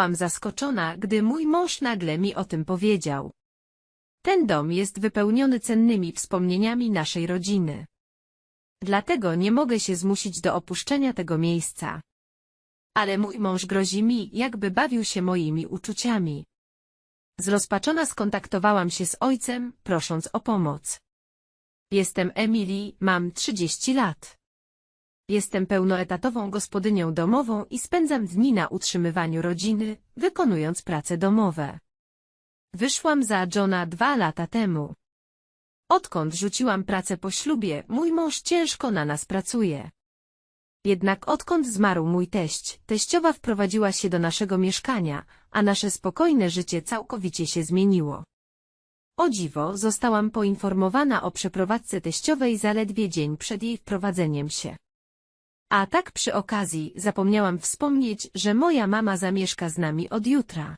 Byłam zaskoczona, gdy mój mąż nagle mi o tym powiedział. Ten dom jest wypełniony cennymi wspomnieniami naszej rodziny. Dlatego nie mogę się zmusić do opuszczenia tego miejsca. Ale mój mąż grozi mi, jakby bawił się moimi uczuciami. Zrozpaczona skontaktowałam się z ojcem, prosząc o pomoc. Jestem Emily, mam 30 lat. Jestem pełnoetatową gospodynią domową i spędzam dni na utrzymywaniu rodziny, wykonując prace domowe. Wyszłam za Johna dwa lata temu. Odkąd rzuciłam pracę po ślubie, mój mąż ciężko na nas pracuje. Jednak odkąd zmarł mój teść, teściowa wprowadziła się do naszego mieszkania, a nasze spokojne życie całkowicie się zmieniło. O dziwo, zostałam poinformowana o przeprowadzce teściowej zaledwie dzień przed jej wprowadzeniem się. A tak przy okazji zapomniałam wspomnieć, że moja mama zamieszka z nami od jutra.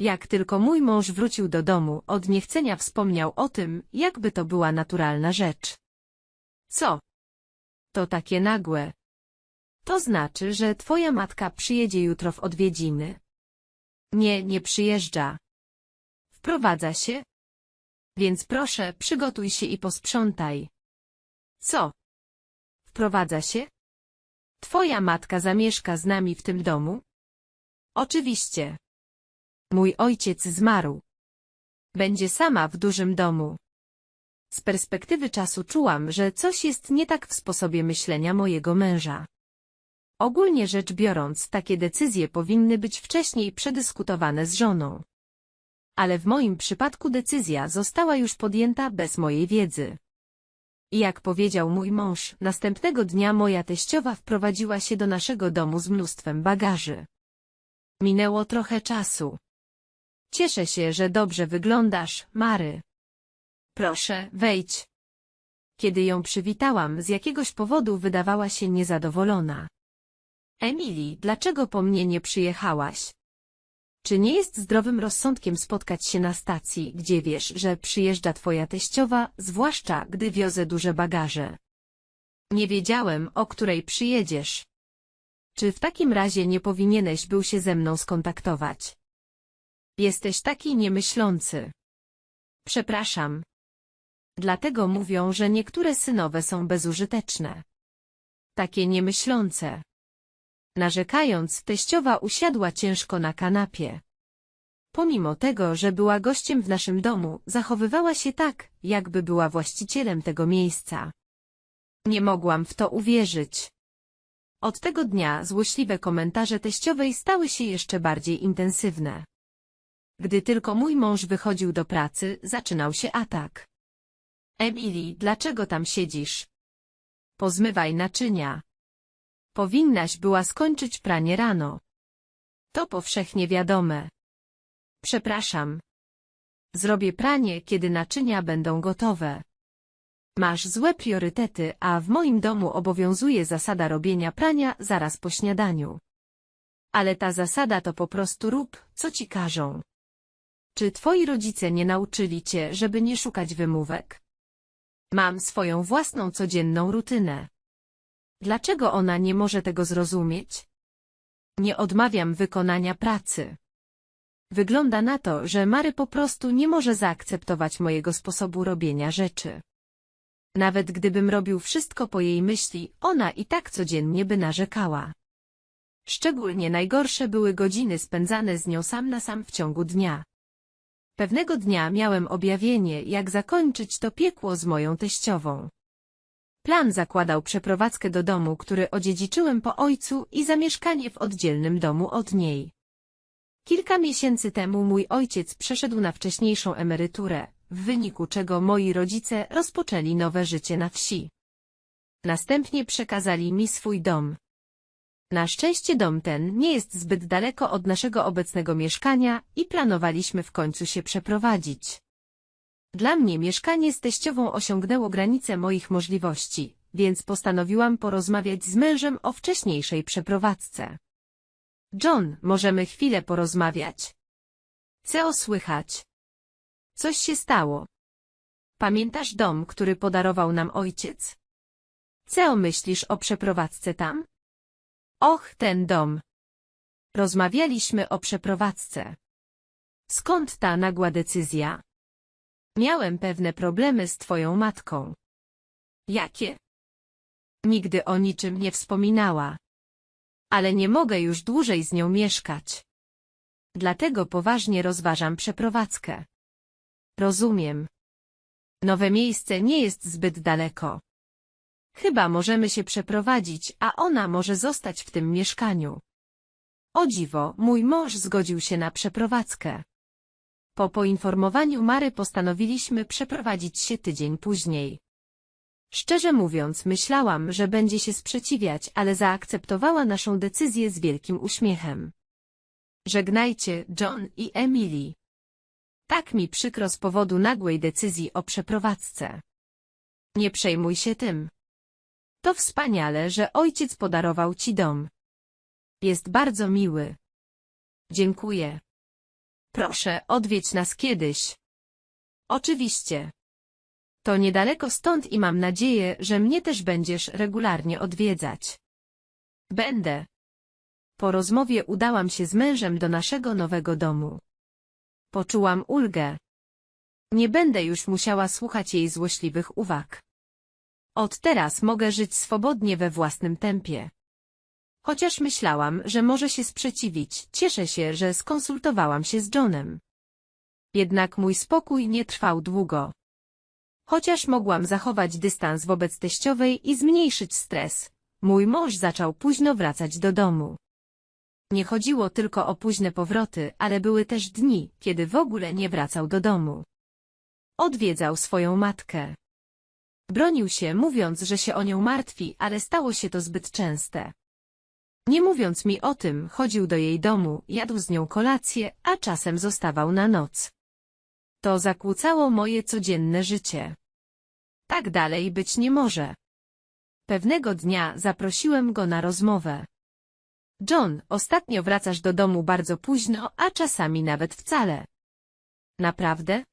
Jak tylko mój mąż wrócił do domu, od niechcenia wspomniał o tym, jakby to była naturalna rzecz. Co? To takie nagłe. To znaczy, że twoja matka przyjedzie jutro w odwiedziny. Nie, nie przyjeżdża. Wprowadza się? Więc proszę, przygotuj się i posprzątaj. Co? Wprowadza się? Twoja matka zamieszka z nami w tym domu? Oczywiście. Mój ojciec zmarł. Będzie sama w dużym domu. Z perspektywy czasu czułam, że coś jest nie tak w sposobie myślenia mojego męża. Ogólnie rzecz biorąc, takie decyzje powinny być wcześniej przedyskutowane z żoną. Ale w moim przypadku decyzja została już podjęta bez mojej wiedzy. Jak powiedział mój mąż, następnego dnia moja teściowa wprowadziła się do naszego domu z mnóstwem bagaży. Minęło trochę czasu. Cieszę się, że dobrze wyglądasz, Mary. Proszę, wejdź. Kiedy ją przywitałam, z jakiegoś powodu wydawała się niezadowolona. Emily, dlaczego po mnie nie przyjechałaś? Czy nie jest zdrowym rozsądkiem spotkać się na stacji, gdzie wiesz, że przyjeżdża twoja teściowa, zwłaszcza gdy wiozę duże bagaże? Nie wiedziałem, o której przyjedziesz. Czy w takim razie nie powinieneś był się ze mną skontaktować? Jesteś taki niemyślący. Przepraszam. Dlatego mówią, że niektóre synowe są bezużyteczne. Takie niemyślące. Narzekając, teściowa usiadła ciężko na kanapie. Pomimo tego, że była gościem w naszym domu, zachowywała się tak, jakby była właścicielem tego miejsca. Nie mogłam w to uwierzyć. Od tego dnia złośliwe komentarze teściowej stały się jeszcze bardziej intensywne. Gdy tylko mój mąż wychodził do pracy, zaczynał się atak. Emily, dlaczego tam siedzisz? Pozmywaj naczynia. Powinnaś była skończyć pranie rano. To powszechnie wiadome. Przepraszam. Zrobię pranie, kiedy naczynia będą gotowe. Masz złe priorytety, a w moim domu obowiązuje zasada robienia prania zaraz po śniadaniu. Ale ta zasada to po prostu rób, co ci każą. Czy twoi rodzice nie nauczyli cię, żeby nie szukać wymówek? Mam swoją własną codzienną rutynę. Dlaczego ona nie może tego zrozumieć? Nie odmawiam wykonania pracy. Wygląda na to, że Mary po prostu nie może zaakceptować mojego sposobu robienia rzeczy. Nawet gdybym robił wszystko po jej myśli, ona i tak codziennie by narzekała. Szczególnie najgorsze były godziny spędzane z nią sam na sam w ciągu dnia. Pewnego dnia miałem objawienie, jak zakończyć to piekło z moją teściową. Plan zakładał przeprowadzkę do domu, który odziedziczyłem po ojcu i zamieszkanie w oddzielnym domu od niej. Kilka miesięcy temu mój ojciec przeszedł na wcześniejszą emeryturę, w wyniku czego moi rodzice rozpoczęli nowe życie na wsi. Następnie przekazali mi swój dom. Na szczęście dom ten nie jest zbyt daleko od naszego obecnego mieszkania i planowaliśmy w końcu się przeprowadzić. Dla mnie mieszkanie z teściową osiągnęło granice moich możliwości, więc postanowiłam porozmawiać z mężem o wcześniejszej przeprowadzce. John, możemy chwilę porozmawiać. Co słychać? Coś się stało. Pamiętasz dom, który podarował nam ojciec? Co myślisz o przeprowadzce tam? Och, ten dom. Rozmawialiśmy o przeprowadzce. Skąd ta nagła decyzja? Miałem pewne problemy z twoją matką. Jakie? Nigdy o niczym nie wspominała. Ale nie mogę już dłużej z nią mieszkać. Dlatego poważnie rozważam przeprowadzkę. Rozumiem. Nowe miejsce nie jest zbyt daleko. Chyba możemy się przeprowadzić, a ona może zostać w tym mieszkaniu. O dziwo, mój mąż zgodził się na przeprowadzkę. Po poinformowaniu Mary postanowiliśmy przeprowadzić się tydzień później. Szczerze mówiąc, myślałam, że będzie się sprzeciwiać, ale zaakceptowała naszą decyzję z wielkim uśmiechem. Żegnajcie, John i Emily. Tak mi przykro z powodu nagłej decyzji o przeprowadzce. Nie przejmuj się tym. To wspaniale, że ojciec podarował ci dom. Jest bardzo miły. Dziękuję. Proszę, odwiedź nas kiedyś. Oczywiście. To niedaleko stąd i mam nadzieję, że mnie też będziesz regularnie odwiedzać. Będę. Po rozmowie udałam się z mężem do naszego nowego domu. Poczułam ulgę. Nie będę już musiała słuchać jej złośliwych uwag. Od teraz mogę żyć swobodnie we własnym tempie. Chociaż myślałam, że może się sprzeciwić, cieszę się, że skonsultowałam się z Johnem. Jednak mój spokój nie trwał długo. Chociaż mogłam zachować dystans wobec teściowej i zmniejszyć stres, mój mąż zaczął późno wracać do domu. Nie chodziło tylko o późne powroty, ale były też dni, kiedy w ogóle nie wracał do domu. Odwiedzał swoją matkę. Bronił się, mówiąc, że się o nią martwi, ale stało się to zbyt częste. Nie mówiąc mi o tym, chodził do jej domu, jadł z nią kolację, a czasem zostawał na noc. To zakłócało moje codzienne życie. Tak dalej być nie może. Pewnego dnia zaprosiłem go na rozmowę. John, ostatnio wracasz do domu bardzo późno, a czasami nawet wcale. Naprawdę?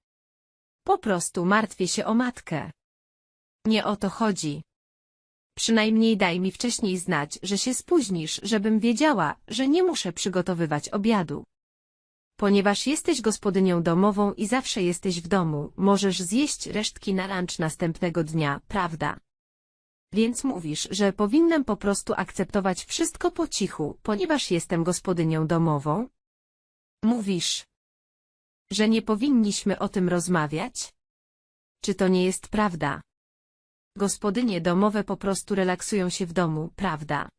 Po prostu martwię się o matkę. Nie o to chodzi. Przynajmniej daj mi wcześniej znać, że się spóźnisz, żebym wiedziała, że nie muszę przygotowywać obiadu. Ponieważ jesteś gospodynią domową i zawsze jesteś w domu, możesz zjeść resztki na lunch następnego dnia, prawda? Więc mówisz, że powinnam po prostu akceptować wszystko po cichu, ponieważ jestem gospodynią domową? Mówisz, że nie powinniśmy o tym rozmawiać? Czy to nie jest prawda? Gospodynie domowe po prostu relaksują się w domu, prawda?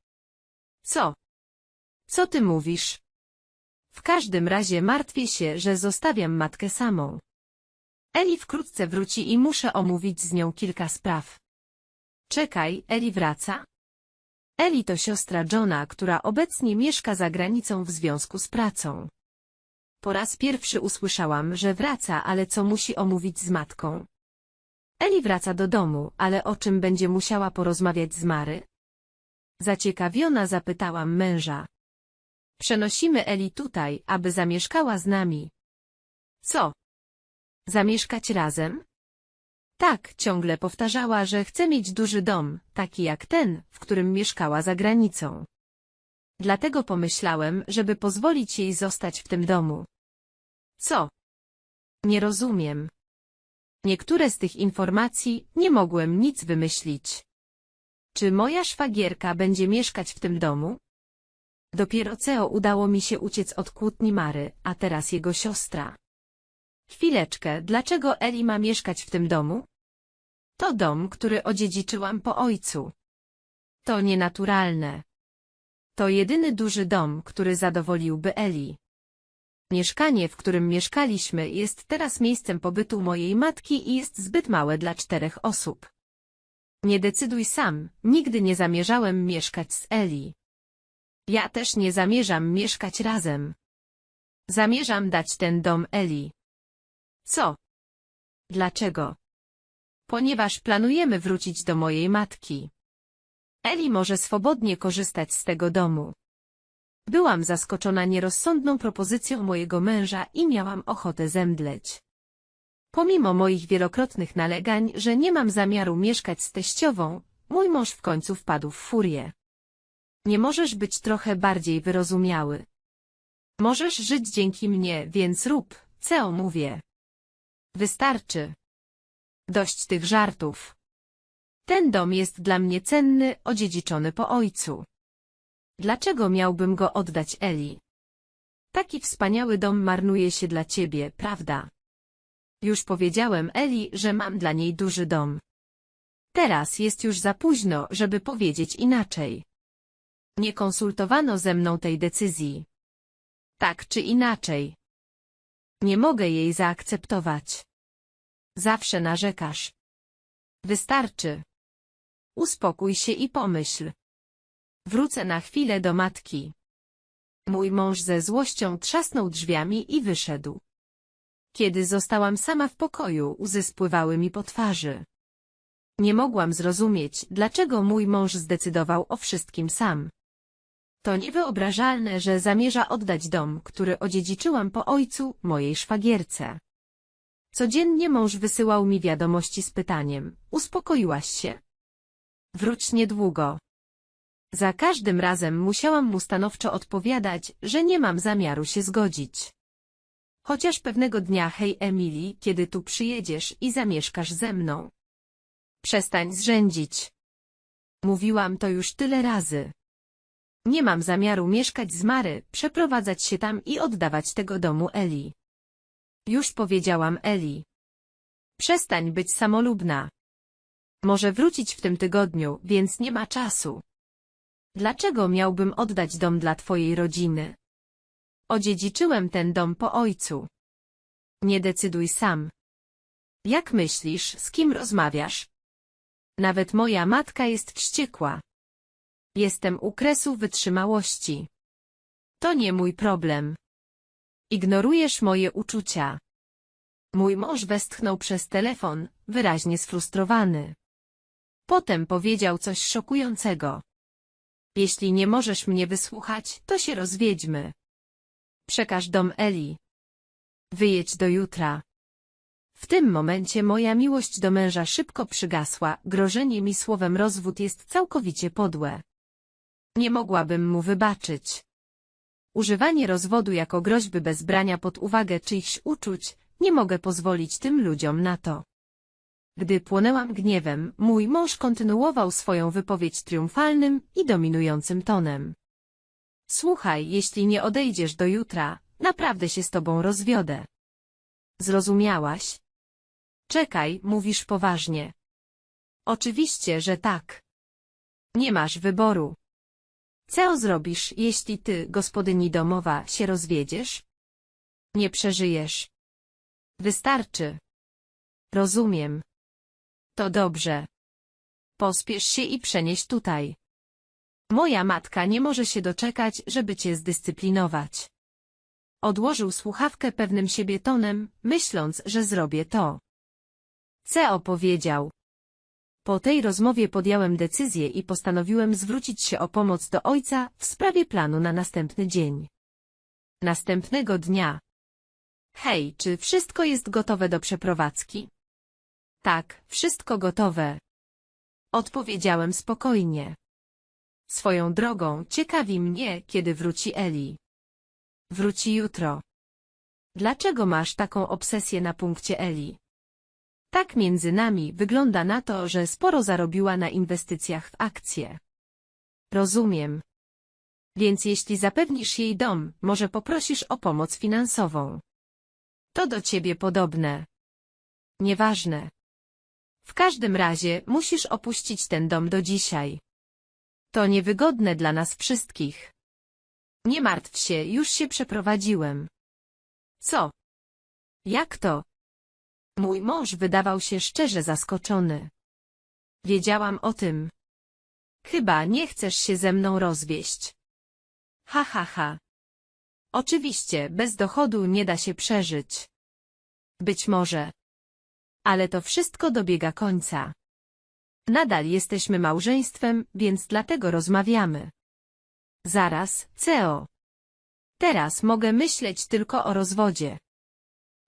Co? Co ty mówisz? W każdym razie martwię się, że zostawiam matkę samą. Eli wkrótce wróci i muszę omówić z nią kilka spraw. Czekaj, Eli wraca? Eli to siostra Johna, która obecnie mieszka za granicą w związku z pracą. Po raz pierwszy usłyszałam, że wraca, ale co musi omówić z matką? Eli wraca do domu, ale o czym będzie musiała porozmawiać z Mary? Zaciekawiona zapytałam męża. Przenosimy Eli tutaj, aby zamieszkała z nami. Co? Zamieszkać razem? Tak, ciągle powtarzała, że chce mieć duży dom, taki jak ten, w którym mieszkała za granicą. Dlatego pomyślałem, żeby pozwolić jej zostać w tym domu. Co? Nie rozumiem. Niektóre z tych informacji nie mogłem nic wymyślić. Czy moja szwagierka będzie mieszkać w tym domu? Dopiero co udało mi się uciec od kłótni Mary, a teraz jego siostra. Chwileczkę, dlaczego Eli ma mieszkać w tym domu? To dom, który odziedziczyłam po ojcu. To nienaturalne. To jedyny duży dom, który zadowoliłby Eli. Mieszkanie, w którym mieszkaliśmy, jest teraz miejscem pobytu mojej matki i jest zbyt małe dla czterech osób. Nie decyduj sam, nigdy nie zamierzałem mieszkać z Eli. Ja też nie zamierzam mieszkać razem. Zamierzam dać ten dom Eli. Co? Dlaczego? Ponieważ planujemy wrócić do mojej matki. Eli może swobodnie korzystać z tego domu. Byłam zaskoczona nierozsądną propozycją mojego męża i miałam ochotę zemdleć. Pomimo moich wielokrotnych nalegań, że nie mam zamiaru mieszkać z teściową, mój mąż w końcu wpadł w furię. Nie możesz być trochę bardziej wyrozumiały. Możesz żyć dzięki mnie, więc rób, co mówię. Wystarczy. Dość tych żartów. Ten dom jest dla mnie cenny, odziedziczony po ojcu. Dlaczego miałbym go oddać Eli? Taki wspaniały dom marnuje się dla ciebie, prawda? Już powiedziałem Eli, że mam dla niej duży dom. Teraz jest już za późno, żeby powiedzieć inaczej. Nie konsultowano ze mną tej decyzji. Tak czy inaczej. Nie mogę jej zaakceptować. Zawsze narzekasz. Wystarczy. Uspokój się i pomyśl. Wrócę na chwilę do matki. Mój mąż ze złością trzasnął drzwiami i wyszedł. Kiedy zostałam sama w pokoju, łzy spływały mi po twarzy. Nie mogłam zrozumieć, dlaczego mój mąż zdecydował o wszystkim sam. To niewyobrażalne, że zamierza oddać dom, który odziedziczyłam po ojcu, mojej szwagierce. Codziennie mąż wysyłał mi wiadomości z pytaniem, uspokoiłaś się? Wróć niedługo. Za każdym razem musiałam mu stanowczo odpowiadać, że nie mam zamiaru się zgodzić. Chociaż pewnego dnia, hej Emily, kiedy tu przyjedziesz i zamieszkasz ze mną. Przestań zrzędzić. Mówiłam to już tyle razy. Nie mam zamiaru mieszkać z Mary, przeprowadzać się tam i oddawać tego domu Eli. Już powiedziałam Eli. Przestań być samolubna. Może wrócić w tym tygodniu, więc nie ma czasu. Dlaczego miałbym oddać dom dla twojej rodziny? Odziedziczyłem ten dom po ojcu. Nie decyduj sam. Jak myślisz, z kim rozmawiasz? Nawet moja matka jest wściekła. Jestem u kresu wytrzymałości. To nie mój problem. Ignorujesz moje uczucia. Mój mąż westchnął przez telefon, wyraźnie sfrustrowany. Potem powiedział coś szokującego. Jeśli nie możesz mnie wysłuchać, to się rozwiedźmy. Przekaż dom Eli. Wyjedź do jutra. W tym momencie moja miłość do męża szybko przygasła, grożenie mi słowem rozwód jest całkowicie podłe. Nie mogłabym mu wybaczyć. Używanie rozwodu jako groźby bez brania pod uwagę czyichś uczuć, nie mogę pozwolić tym ludziom na to. Gdy płonęłam gniewem, mój mąż kontynuował swoją wypowiedź triumfalnym i dominującym tonem. Słuchaj, jeśli nie odejdziesz do jutra, naprawdę się z tobą rozwiodę. Zrozumiałaś? Czekaj, mówisz poważnie. Oczywiście, że tak. Nie masz wyboru. Co zrobisz, jeśli ty, gospodyni domowa, się rozwiedziesz? Nie przeżyjesz. Wystarczy. Rozumiem. To dobrze. Pospiesz się i przenieś tutaj. Moja matka nie może się doczekać, żeby cię zdyscyplinować. Odłożył słuchawkę pewnym siebie tonem, myśląc, że zrobię to. Co opowiedział. Po tej rozmowie podjąłem decyzję i postanowiłem zwrócić się o pomoc do ojca w sprawie planu na następny dzień. Następnego dnia. Hej, czy wszystko jest gotowe do przeprowadzki? Tak, wszystko gotowe. Odpowiedziałem spokojnie. Swoją drogą ciekawi mnie, kiedy wróci Eli. Wróci jutro. Dlaczego masz taką obsesję na punkcie Eli? Tak między nami wygląda na to, że sporo zarobiła na inwestycjach w akcje. Rozumiem. Więc jeśli zapewnisz jej dom, może poprosisz o pomoc finansową. To do ciebie podobne. Nieważne. W każdym razie musisz opuścić ten dom do dzisiaj. To niewygodne dla nas wszystkich. Nie martw się, już się przeprowadziłem. Co? Jak to? Mój mąż wydawał się szczerze zaskoczony. Wiedziałam o tym. Chyba nie chcesz się ze mną rozwieść. Ha, ha, ha. Oczywiście, bez dochodu nie da się przeżyć. Być może. Ale to wszystko dobiega końca. Nadal jesteśmy małżeństwem, więc dlatego rozmawiamy. Zaraz, CEO. Teraz mogę myśleć tylko o rozwodzie.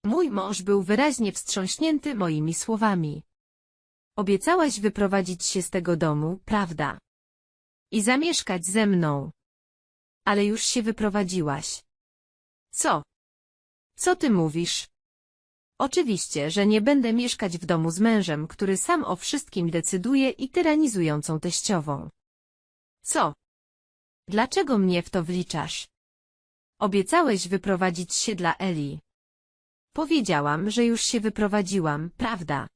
Mój mąż był wyraźnie wstrząśnięty moimi słowami. Obiecałaś wyprowadzić się z tego domu, prawda? I zamieszkać ze mną. Ale już się wyprowadziłaś. Co? Co ty mówisz? Oczywiście, że nie będę mieszkać w domu z mężem, który sam o wszystkim decyduje i tyranizującą teściową. Co? Dlaczego mnie w to wliczasz? Obiecałeś wyprowadzić się dla Eli. Powiedziałam, że już się wyprowadziłam, prawda?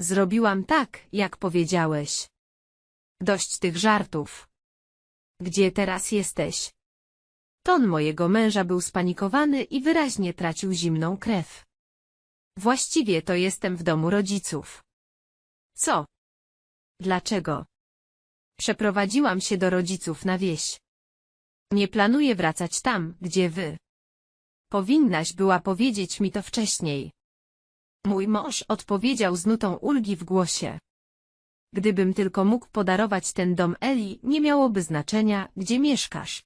Zrobiłam tak, jak powiedziałeś. Dość tych żartów. Gdzie teraz jesteś? Ton mojego męża był spanikowany i wyraźnie tracił zimną krew. Właściwie to jestem w domu rodziców. Co? Dlaczego? Przeprowadziłam się do rodziców na wieś. Nie planuję wracać tam, gdzie wy. Powinnaś była powiedzieć mi to wcześniej. Mój mąż odpowiedział z nutą ulgi w głosie. Gdybym tylko mógł podarować ten dom Eli, nie miałoby znaczenia, gdzie mieszkasz.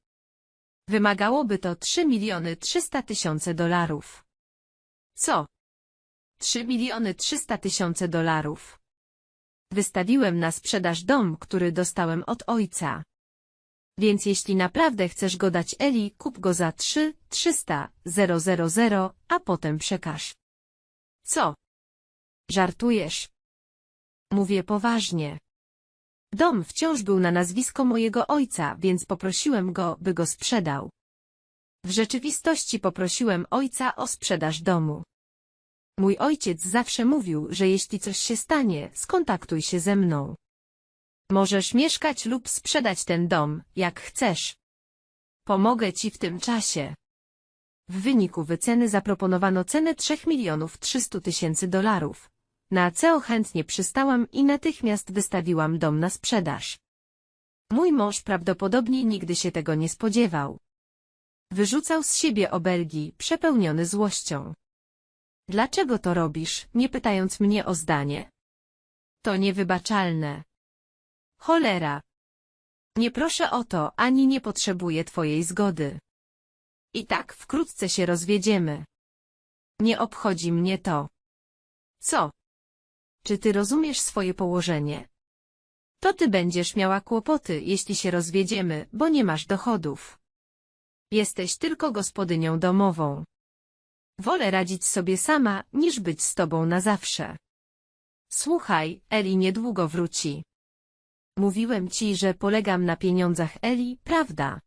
Wymagałoby to 3 miliony 300 tysięcy dolarów. Co? 3 miliony 300 tysięcy dolarów. Wystawiłem na sprzedaż dom, który dostałem od ojca. Więc jeśli naprawdę chcesz go dać Eli, kup go za 3, 300, 000, a potem przekaż. Co? Żartujesz? Mówię poważnie. Dom wciąż był na nazwisko mojego ojca, więc poprosiłem go, by go sprzedał. W rzeczywistości poprosiłem ojca o sprzedaż domu. Mój ojciec zawsze mówił, że jeśli coś się stanie, skontaktuj się ze mną. Możesz mieszkać lub sprzedać ten dom, jak chcesz. Pomogę ci w tym czasie. W wyniku wyceny zaproponowano cenę 3 milionów 300 tysięcy dolarów. Na co chętnie przystałam i natychmiast wystawiłam dom na sprzedaż. Mój mąż prawdopodobnie nigdy się tego nie spodziewał. Wyrzucał z siebie obelgi, przepełniony złością. Dlaczego to robisz, nie pytając mnie o zdanie? To niewybaczalne. Cholera. Nie proszę o to, ani nie potrzebuję twojej zgody. I tak wkrótce się rozwiedziemy. Nie obchodzi mnie to. Co? Czy ty rozumiesz swoje położenie? To ty będziesz miała kłopoty, jeśli się rozwiedziemy, bo nie masz dochodów. Jesteś tylko gospodynią domową. Wolę radzić sobie sama, niż być z tobą na zawsze. Słuchaj, Eli niedługo wróci. Mówiłem ci, że polegam na pieniądzach Eli, prawda?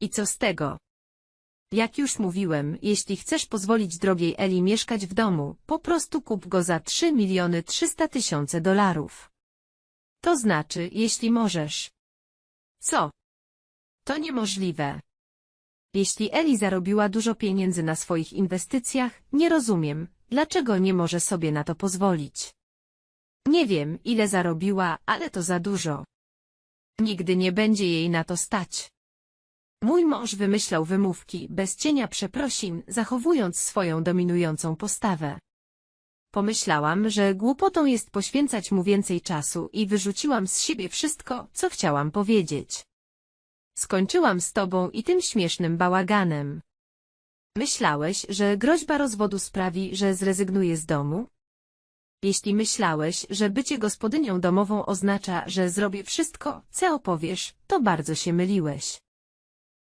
I co z tego? Jak już mówiłem, jeśli chcesz pozwolić drogiej Eli mieszkać w domu, po prostu kup go za 3 miliony 300 tysięcy dolarów. To znaczy, jeśli możesz. Co? To niemożliwe. Jeśli Eli zarobiła dużo pieniędzy na swoich inwestycjach, nie rozumiem, dlaczego nie może sobie na to pozwolić. Nie wiem, ile zarobiła, ale to za dużo. Nigdy nie będzie jej na to stać. Mój mąż wymyślał wymówki, bez cienia przeprosin, zachowując swoją dominującą postawę. Pomyślałam, że głupotą jest poświęcać mu więcej czasu i wyrzuciłam z siebie wszystko, co chciałam powiedzieć. Skończyłam z tobą i tym śmiesznym bałaganem. Myślałeś, że groźba rozwodu sprawi, że zrezygnuję z domu? Jeśli myślałeś, że bycie gospodynią domową oznacza, że zrobię wszystko, co opowiesz, to bardzo się myliłeś.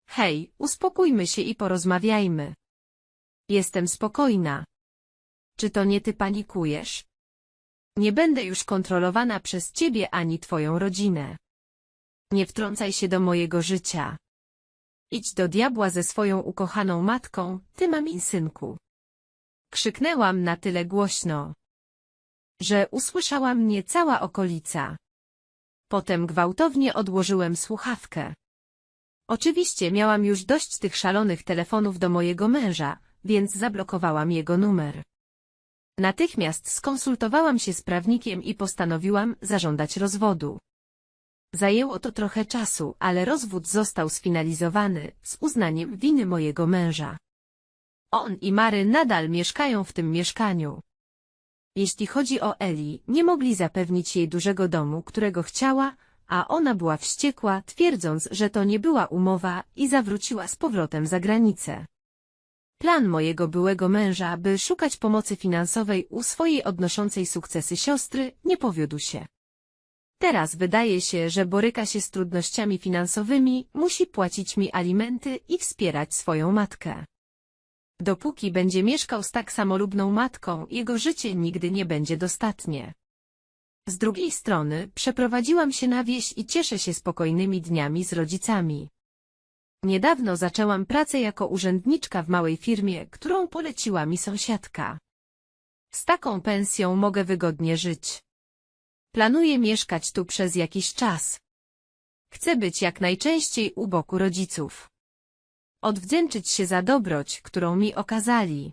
Hej, uspokójmy się i porozmawiajmy. Jestem spokojna. Czy to nie ty panikujesz? Nie będę już kontrolowana przez ciebie ani twoją rodzinę. Nie wtrącaj się do mojego życia. Idź do diabła ze swoją ukochaną matką, ty mamin synku. Krzyknęłam na tyle głośno, że usłyszała mnie cała okolica. Potem gwałtownie odłożyłem słuchawkę. Oczywiście miałam już dość tych szalonych telefonów do mojego męża, więc zablokowałam jego numer. Natychmiast skonsultowałam się z prawnikiem i postanowiłam zażądać rozwodu. Zajęło to trochę czasu, ale rozwód został sfinalizowany z uznaniem winy mojego męża. On i Mary nadal mieszkają w tym mieszkaniu. Jeśli chodzi o Eli, nie mogli zapewnić jej dużego domu, którego chciała, a ona była wściekła, twierdząc, że to nie była umowa i zawróciła z powrotem za granicę. Plan mojego byłego męża, by szukać pomocy finansowej u swojej odnoszącej sukcesy siostry, nie powiódł się. Teraz wydaje się, że boryka się z trudnościami finansowymi, musi płacić mi alimenty i wspierać swoją matkę. Dopóki będzie mieszkał z tak samolubną matką, jego życie nigdy nie będzie dostatnie. Z drugiej strony, przeprowadziłam się na wieś i cieszę się spokojnymi dniami z rodzicami. Niedawno zaczęłam pracę jako urzędniczka w małej firmie, którą poleciła mi sąsiadka. Z taką pensją mogę wygodnie żyć. Planuję mieszkać tu przez jakiś czas. Chcę być jak najczęściej u boku rodziców. Odwdzięczyć się za dobroć, którą mi okazali.